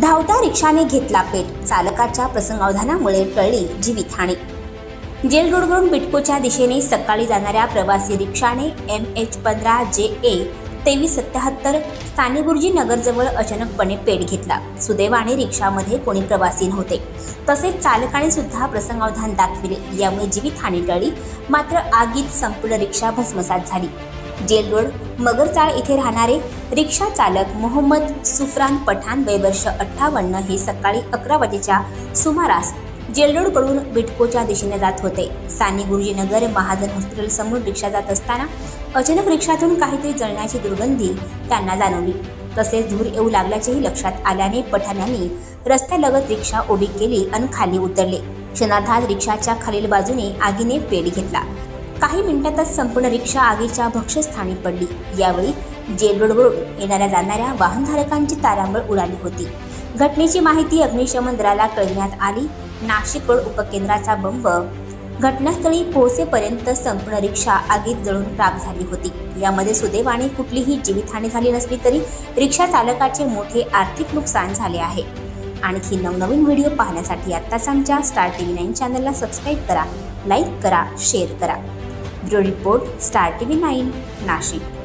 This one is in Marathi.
धावत्या रिक्षाने घेतला पेट. चालकाच्या प्रसंगावधानामुळे टळली जीवितहानी जेल रोडवरून बिटकोच्या दिशेने सकाळी जाणाऱ्या प्रवासी रिक्षाने एम एच पंधरा जे ए तेवीस सत्याहत्तर स्थानिक नगरजवळ अचानकपणे पेट घेतला. सुदैवाने रिक्षामध्ये कोणी प्रवासी नव्हते. तसेच चालकाने सुद्धा प्रसंगावधान दाखविले. यामुळे जीवितहानी टळली. मात्र आगीत संपूर्ण रिक्षा भस्मसात झाली. जेल रोड मगरचाळ येथे राहणारे रिक्षा चालक मोहम्मद सुफरान पठाण वय वर्ष अठ्ठावन्न हे सकाळी अकरा वाजेच्या सुमारास जेलरोडकडून बिटकोच्या दिशेने जात होते. साने गुरुजीनगर महाजन हॉस्पिटल समोर रिक्षा जात असताना अचानक रिक्षातून काहीतरी जळण्याची दुर्गंधी त्यांना जाणवली. तसेच धूर येऊ लागल्याचेही लक्षात आल्याने पठाण यांनी रस्त्यालगत रिक्षा उभी केली आणि खाली उतरले. क्षणार्धात रिक्षाच्या खालील बाजूने आगीने पेट घेतला. काही मिनिटातच संपूर्ण रिक्षा आगीच्या भक्ष्यस्थानी पडली. यावेळी जेल रोडवरून येणाऱ्या जाणाऱ्या वाहनधारकांची तारांबळ उडाली होती. घटनेची माहिती अग्निशमन दलाला कळविण्यात आली. नाशिक रोड उपकेंद्राचा बंब. घटनास्थळी पोहोचेपर्यंत संपूर्ण रिक्षा आगीत जळून प्राप्त झाली होती. यामध्ये सुदैवाने कुठलीही जीवितहानी झाली नसली तरी रिक्षा चालकाचे मोठे आर्थिक नुकसान झाले आहे. आणखी नवनवीन व्हिडिओ पाहण्यासाठी आत्ताच आमच्या स्टार टी व्ही नाईन चॅनलला सबस्क्राईब करा लाईक करा शेअर करा. Bureau report star T V nine Nashik